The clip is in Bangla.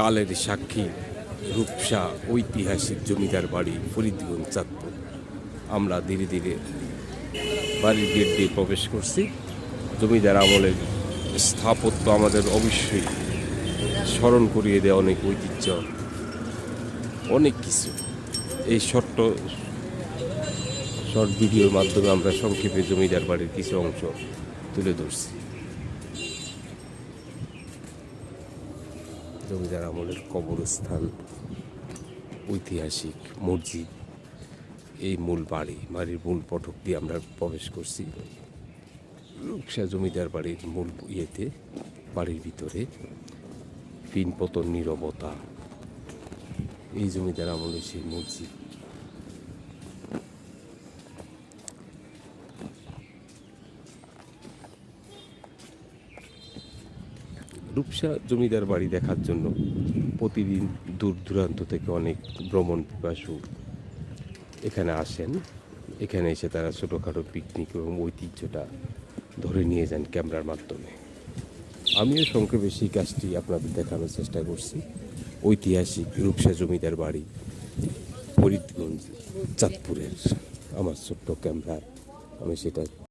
কালের সাক্ষী, রূপসা ঐতিহাসিক জমিদার বাড়ি ফরিদগঞ্জ চাঁদপুর। আমরা ধীরে ধীরে বাড়ির গেট দিয়ে প্রবেশ করছি। জমিদার আমলের স্থাপত্য আমাদের অবশ্যই স্মরণ করিয়ে দেয় অনেক ঐতিহ্য, অনেক কিছু। এই ছোট্ট শর্ট ভিডিওর মাধ্যমে আমরা সংক্ষেপে জমিদার বাড়ির কিছু অংশ তুলে ধরছি। জমিদার আমলের কবরস্থান, ঐতিহাসিক মসজিদ। এই মূল বাড়ি, বাড়ির মূল পটক দিয়ে আমরা প্রবেশ করছি। রূপসা জমিদার বাড়ির মূল ইয়েতে, বাড়ির ভিতরে। পিনপতন নিরবতা। এই জমিদার আমলের সেই মসজিদ। রূপসা জমিদার বাড়ি দেখার জন্য প্রতিদিন দূর দূরান্ত থেকে অনেক ভ্রমণ পিপাসু এখানে আসেন। এখানে এসে তারা ছোটোখাটো পিকনিক এবং ঐতিহ্যটা ধরে নিয়ে যান ক্যামেরার মাধ্যমে। আমিও সংক্ষেপে সেই কাজটি আপনাদের দেখানোর চেষ্টা করছি। ঐতিহাসিক রূপসা জমিদার বাড়ি, ফরিদগঞ্জ, চাঁদপুরের। আমার ছোট্ট ক্যামেরা আমি সেটা